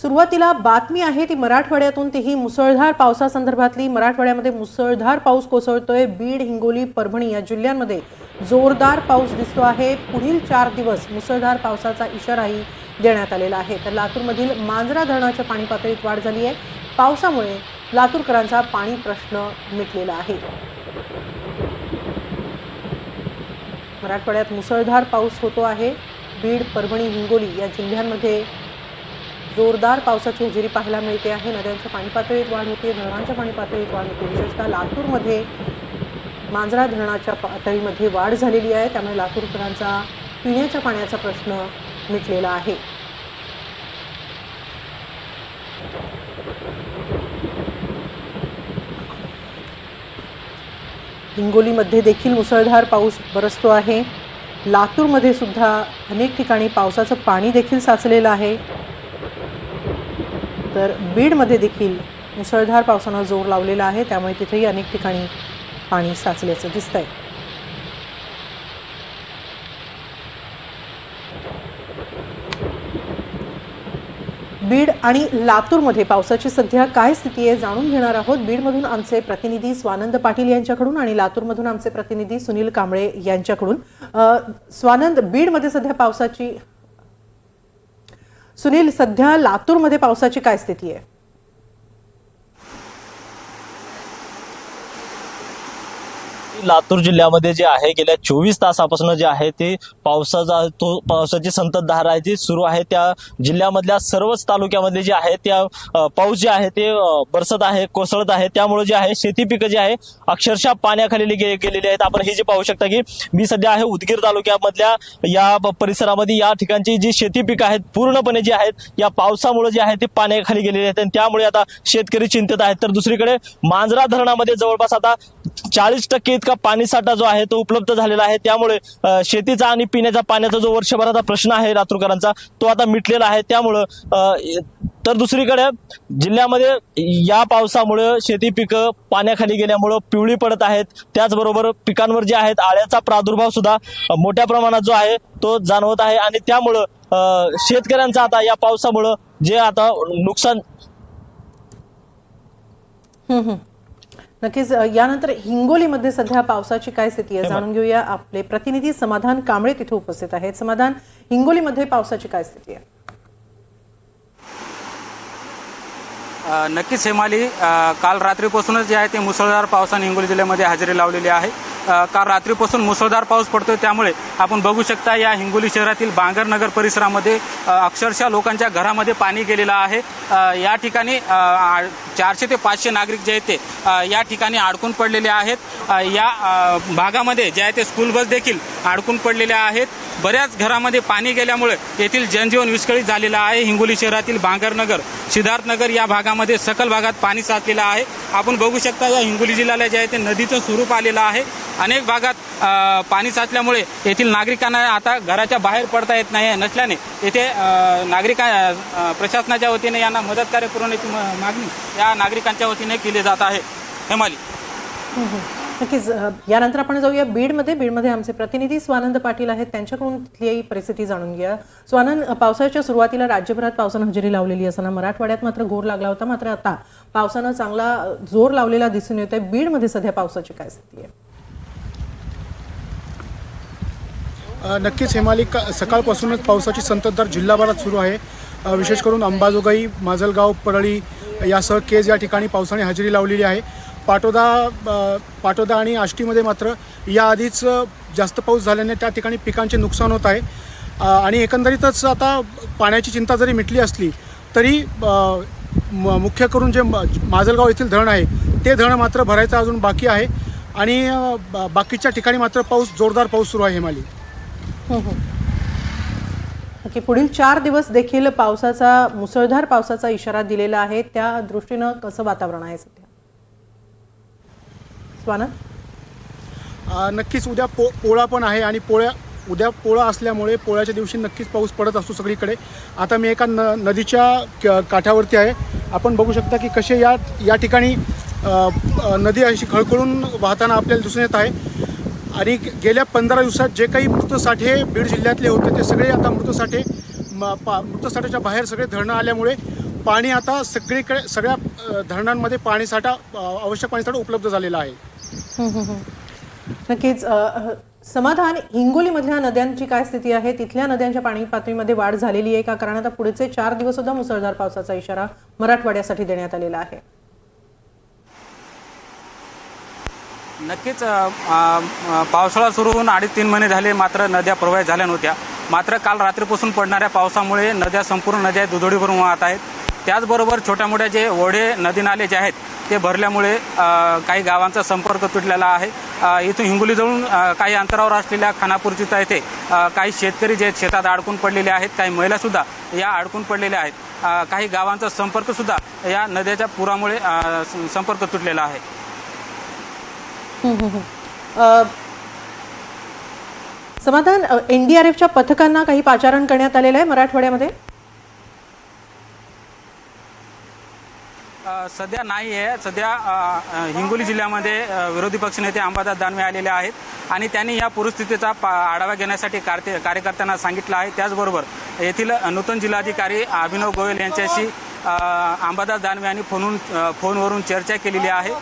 सुरुवातीला बातमी आहे ती मराठवाड्यातून. तीही मुसळधार पावसासंदर्भातली मराठवाड्यामध्ये मुसळधार पाऊस कोसळतोय. बीड हिंगोली परभणी या जिल्ह्यांमध्ये जोरदार पाऊस दिसतो आहे. पुढील चार दिवस मुसळधार पावसाचा इशाराही देण्यात आलेला आहे. तर लातूरमधील मांजरा धरणाच्या पाणी पातळीत वाढ झाली आहे. पावसामुळे लातूरकरांचा पाणी प्रश्न मिटलेला आहे. मराठवाड्यात मुसळधार पाऊस होतो आहे. बीड परभणी हिंगोली या जिल्ह्यांमध्ये जोरदार पावसाची हजेरी पाहायला मिळते आहे. नद्यांच्या पाणी पातळीत वाढ होते धरणांच्या पाणी पातळीत वाढ होते. विशेषतः लातूरमध्ये मांजरा धरणाच्या पातळीमध्ये वाढ झालेली आहे. त्यामुळे लातूरकरांचा पिण्याच्या पाण्याचा प्रश्न मिटलेला आहे. हिंगोलीमध्ये देखील मुसळधार पाऊस बरसतो आहे. लातूरमध्ये सुद्धा अनेक ठिकाणी पावसाचं पाणी देखील साचलेलं आहे. तर बीडमध्ये देखील मुसळधार पावसानं जोर लावलेला आहे. त्यामुळे तिथेही अनेक ठिकाणी पाणी साचल्याचं दिसतंय. बीड आणि लातूरमध्ये पावसाची सध्या काय स्थिती आहे जाणून घेणार आहोत. बीडमधून आमचे प्रतिनिधी स्वानंद पाटील यांच्याकडून आणि लातूरमधून आमचे प्रतिनिधी सुनील कांबळे यांच्याकडून. स्वानंद बीडमध्ये सध्या पावसाची सुनील सध्या लातूरमध्ये पावसाची काय स्थिती आहे? लातूर जिल्ह्यामध्ये जे आहे गेल्या चोवीस तासापासून जे आहे ते पावसाचा तो पावसाची संततधार आहे ती सुरू आहे त्या जिल्ह्यामधल्या सर्वच तालुक्यामध्ये जे आहे त्या पाऊस जे आहे ते बरसत आहे कोसळत आहे. त्यामुळे जे आहे शेती पिकं जे आहे अक्षरशः पाण्याखाली गे गेलेली आहेत. आपण हे जे पाहू शकता की मी सध्या आहे उदगीर तालुक्यामधल्या या परिसरामध्ये या ठिकाणची जी शेती पिकं आहेत पूर्णपणे जी आहेत या पावसामुळे जे आहे ते पाण्याखाली गेलेली आहेत. आणि त्यामुळे आता शेतकरी चिंतेत आहेत. तर दुसरीकडे मांजरा धरणामध्ये जवळपास आता चाळीस टक्के इतका पाणीसाठा जो आहे तो उपलब्ध झालेला आहे. त्यामुळे शेतीचा आणि पिण्याच्या पाण्याचा जो वर्षभराचा प्रश्न आहे लातूरकरांचा तो आता मिटलेला आहे. त्यामुळं तर दुसरीकडे जिल्ह्यामध्ये या पावसामुळे शेती पिकं पाण्याखाली गेल्यामुळं पिवळी पडत आहेत. त्याचबरोबर पिकांवर जे आहेत आळ्याचा प्रादुर्भाव सुद्धा मोठ्या प्रमाणात जो आहे तो जाणवत आहे. आणि त्यामुळं शेतकऱ्यांचा आता या पावसामुळं जे आता नुकसान नक्कीच यानंतर हिंगोलीमध्ये सध्या पावसाची काय स्थिती आहे जाणून घेऊया. आपले प्रतिनिधी समाधान कांबळे तिथे उपस्थित आहेत. समाधान हिंगोलीमध्ये पावसाची काय स्थिती आहे? नक्कीच हेमाली काल रात्रीपासूनच जे आहे ते मुसळधार पावसाने हिंगोली जिल्ह्यामध्ये हजेरी लावलेली आहे. काल रात्रीपासून मुसळधार पाऊस पडतोय त्यामुळे आपण बघू शकता या हिंगोली शहरातील बांगरनगर परिसरामध्ये अक्षरशः लोकांच्या घरामध्ये पाणी गेलेलं आहे. या ठिकाणी चारशे ते पाचशे नागरिक जे आहेत ते या ठिकाणी अडकून पडलेले आहेत. या भागामध्ये जे आहे ते स्कूल बस देखील अडकून पडलेल्या आहेत. बऱ्याच घरामध्ये पाणी गेल्यामुळे येथील जनजीवन विस्कळीत झालेलं आहे. हिंगोली शहरातील बांगरनगर सिद्धार्थनगर या भागामध्ये सकल भागात पाणी साचलेलं आहे. आपण बघू शकता या हिंगोली जिल्ह्याला जे आहे ते नदीचं स्वरूप आलेलं आहे. अनेक भागात पाणी साचल्यामुळे येथील नागरिकांना आता घराच्या बाहेर पडता येत नाही नसल्याने येथे अ, नागरिका प्रशासनाच्या वतीने यांना मदत कार्य पुरवण्याची मागणी या नागरिकांच्या वतीने केली जात आहे. हेमाली. हो, हो. नक्कीच यानंतर आपण जाऊया बीडमध्ये. बीडमध्ये आमचे प्रतिनिधी स्वानंद पाटील आहेत. त्यांच्याकडून तिथली परिस्थिती जाणून घ्या स्वानंद पावसाच्या सुरुवातीला राज्यभरात पावसानं हजेरी लावलेली असताना मराठवाड्यात मात्र घोर लागला होता. मात्र आता पावसानं चांगला जोर लावलेला दिसून येतोय. बीडमध्ये सध्या पावसाची काय स्थिती आहे? नक्कीच हेमाली का सकाळपासूनच पावसाची संततधार जिल्हाभरात सुरू आहे. विशेष करून अंबाजोगाई माजलगाव परळी यासह केज या ठिकाणी पावसाने हजेरी लावलेली आहे. पाटोदा पाटोदा आणि आष्टीमध्ये मात्र याआधीच जास्त पाऊस झाल्याने त्या ठिकाणी पिकांचे नुकसान होत आहे. आणि एकंदरीतच आता पाण्याची चिंता जरी मिटली असली तरी म- मुख्य करून जे म- माजलगाव येथील धरण आहे ते धरण मात्र भरायचं अजून बाकी आहे. आणि बा- बाकीच्या ठिकाणी मात्र पाऊस जोरदार पाऊस सुरू आहे हिमाली. हो, हो. की पुढील चार दिवस देखील पावसाचा मुसळधार पावसाचा इशारा दिलेला आहे. त्या दृष्टीनं कसं वातावरण आहे सध्या? स्वानंद नक्कीच उद्या पो पोळा पण आहे आणि पोळ्या उद्या पोळा असल्यामुळे पोळ्याच्या दिवशी नक्कीच पाऊस पडत असतो सगळीकडे. आता मी एका न नदीच्या क- काठावरती आहे. आपण बघू शकता की कसे या या ठिकाणी नदी अशी खळखळून वाहताना आपल्याला दिसून येत आहे. आणि गेल्या पंधरा दिवसात जे काही मृतसाठे बीड जिल्ह्यातले होते ते सगळे आता मृतसाठे म- पा- मृतसाठ्याच्या बाहेर सगळे धरणं आल्यामुळे पाणी आता सगळीकडे सगळ्या धरणांमध्ये पाणीसाठा आवश्यक पाणीसाठा उपलब्ध झालेला आहे. नक्कीच समाधान हिंगोलीमधल्या नद्यांची काय स्थिती आहे? तिथल्या नद्यांच्या पाणी पातळीमध्ये वाढ झालेली आहे का? कारण आता पुढचे चार दिवस सुद्धा मुसळधार पावसाचा इशारा मराठवाड्यासाठी देण्यात आलेला आहे. नक्कीच पावसाळा सुरू होऊन अडीच तीन महिने झाले मात्र नद्या प्रवाहित झाल्या नव्हत्या. मात्र काल रात्रीपासून पडणाऱ्या पावसामुळे नद्या संपूर्ण नद्या दुधोडी भरून वाहत आहेत. त्याचबरोबर छोट्या मोठ्या जे ओढे नदी नाले जे आहेत ते भरल्यामुळे काही गावांचा संपर्क तुटलेला आहे. इथून हिंगोलीजवळून काही अंतरावर असलेल्या खानापूरचिता येथे काही शेतकरी जे आहेत शेतात अडकून पडलेले आहेत काही महिलासुद्धा या अडकून पडलेल्या आहेत. काही गावांचा संपर्कसुद्धा या नद्याच्या पुरामुळे संपर्क तुटलेला आहे. समाधान एनडीआरएफच्या पथकांना काही पाचारण करण्यात आलेलं आहे मराठवाड्यामध्ये? सध्या नाही आहे. सध्या हिंगोली जिल्ह्यामध्ये विरोधी पक्षनेते अंबादास दानवे आलेले आहेत आणि त्यांनी या परिस्थितीचा पा- आढावा घेण्यासाठी कार्य कार्यकर्त्यांना सांगितलं आहे. त्याचबरोबर येथील नूतन जिल्हाधिकारी अभिनव गोयल यांच्याशी अंबादास दानवे यांनी फोनून फोनवरून चर्चा केलेली आहे.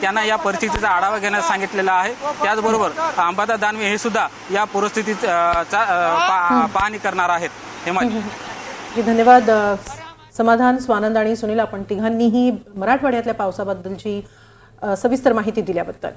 त्यांना या परिस्थितीचा आढावा घेण्यास सांगितलेला आहे. त्याचबरोबर अंबादास दानवे हे सुद्धा या परिस्थितीचा पाहणी करणार आहेत. हे धन्यवाद समाधान स्वानंद आणि सुनील आपण तिघांनीही मराठवाड्यातल्या पावसाबद्दलची सविस्तर माहिती दिल्याबद्दल.